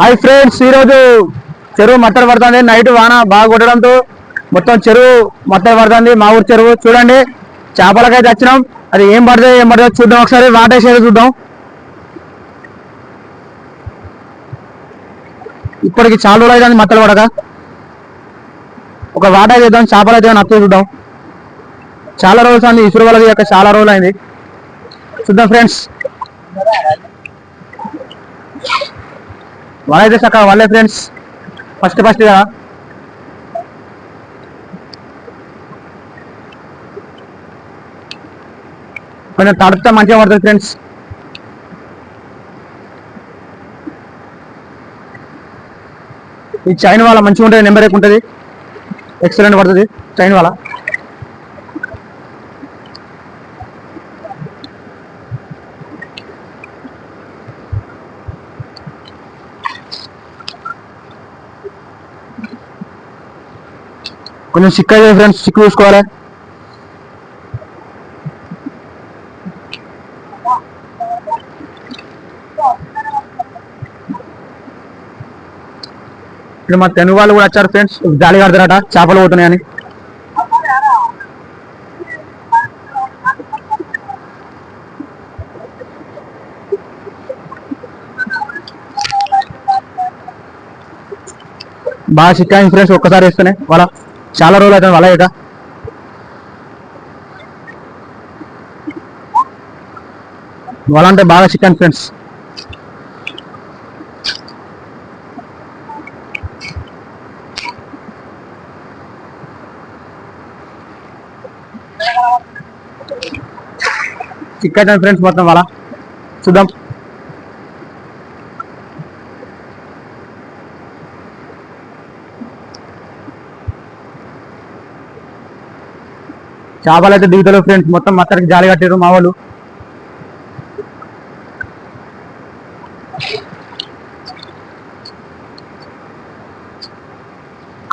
Hi friends ఈరోజు చెరువు మత్తలు పడుతుంది. నైట్ వాన బాగా కొట్టడంతో మొత్తం చెరువు మత్తలు పడుతుంది. మా ఊరు చెరువు. చూడండి చేపలకైతే వచ్చినాం. అది ఏం పడుతుంది ఏం పడుతుంది చూద్దాం ఒకసారి. వాటేసేది చూద్దాం. ఇప్పటికి చాలా రోజులు అవుతుంది మట్టలు పడక. ఒక వాటర్ చేద్దాం చేపలు అయితే నచ్చ చూద్దాం. చాలా రోజులు అండి ఇసురు వాళ్ళది యొక్క చాలా రోజులు అయింది. చూద్దాం ఫ్రెండ్స్. వాళ్ళైతే చక్కగా వాళ్ళే ఫ్రెండ్స్ ఫస్ట్ ఫస్ట్ కదా కొంచెం తడుపుతా మంచిగా పడుతుంది ఫ్రెండ్స్ ఈ చైన్ వాళ్ళ మంచిగా ఉంటుంది నెంబర్ ఎక్కువ ఉంటుంది. ఎక్సలెంట్ పడుతుంది చైన్ వాళ్ళ. కొంచెం సిక్ అయితే ఫ్రెండ్స్ సిక్ చూసుకోవాలి. ఇప్పుడు మా తెలుగు వాళ్ళు కూడా వచ్చారు ఫ్రెండ్స్ జాలి కడతారట చేపలు పోతున్నాయని బాగా చిక్కాయి ఫ్రెండ్స్ ఒక్కసారి వేస్తేనే వాళ్ళ చాలా రోజులు అయితే వాళ్ళ ఇక వాళ్ళంటే బాగా చికెన్ ఫ్రెండ్స్. చికెన్ ఫ్రెండ్స్ మొత్తం వాళ్ళ చూద్దాం. చేపలు అయితే దిగుతారు ఫ్రెండ్స్ మొత్తం మత్తడికి జాలి కట్టారు మా వాళ్ళు.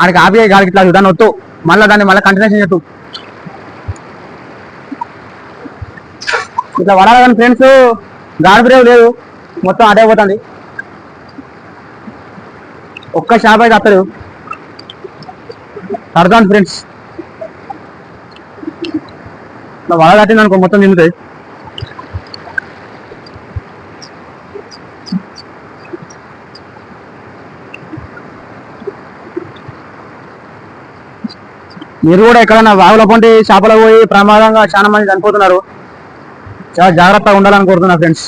ఆడికి ఆపి గాలికి ఇట్లా దాన్ని వద్దు మళ్ళీ దాన్ని మళ్ళీ కంటిన్యూషన్ చెట్టు ఇట్లా వడాలి కానీ ఫ్రెండ్స్ గాడి బ్రేవ్ లేదు. మొత్తం అదే పోతుంది. ఒక్క షాప్ అయితే అత్తరు సరదాను ఫ్రెండ్స్ ఇట్లా వడ కట్టింది అనుకో మొత్తం నిండుతాయి మీరు కూడా ఎక్కడైనా వాగుల పొంటి చేపలు పోయి ప్రమాదంగా చాలా మంది చనిపోతున్నారు. చాలా జాగ్రత్తగా ఉండాలని కోరుతున్నా ఫ్రెండ్స్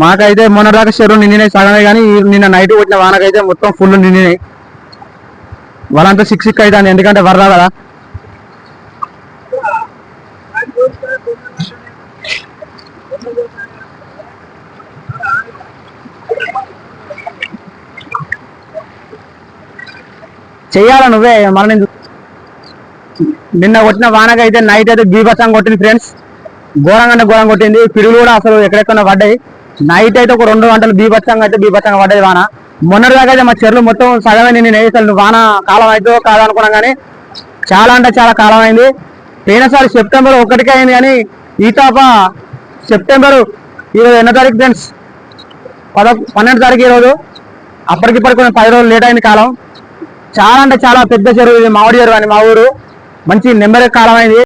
మాకైతే మొన్నదాకా చెరువు నిండినాయి సగమే కానీ నిన్న నైట్ కొట్టిన వానకైతే మొత్తం ఫుల్ నిండినాయి. వాళ్ళంతా సిక్స్ సిక్ అవుతుంది. ఎందుకంటే వరద కదా. చెయ్యాలా నువ్వే? మన నిన్న కొట్టిన వానకైతే నైట్ అయితే బీభత్సం కొట్టింది ఫ్రెండ్స్ ఘోరంగా అంటే ఘోరం కొట్టింది. పిడుగులు కూడా అసలు ఎక్కడెక్కడ పడ్డాయి. నైట్ అయితే ఒక రెండు గంటలు బీభత్సంగా అయితే బీభత్సంగా పడ్డది వాన. మొన్నటి దాకా అయితే మా చెరువు మొత్తం సగమే నేను అసలు వాన కాలం అయితే కాదనుకున్నాం కానీ చాలా అంటే చాలా కాలం అయింది. పోయినసారి సెప్టెంబర్ ఒకటికే అయింది కానీ ఈ తప్ప సెప్టెంబర్ ఈరోజు ఎన్నో తారీఖు ఫ్రెండ్స్ పద పన్నెండు తారీఖు ఈరోజు. అప్పటికిప్పటికి కొన్ని పది రోజులు లేట్ అయింది కాలం. చాలా అంటే చాలా పెద్ద చెరువు ఇది మామిడి చెరువు అని మా ఊరు. మంచి నెంబర్ కాలం అయింది.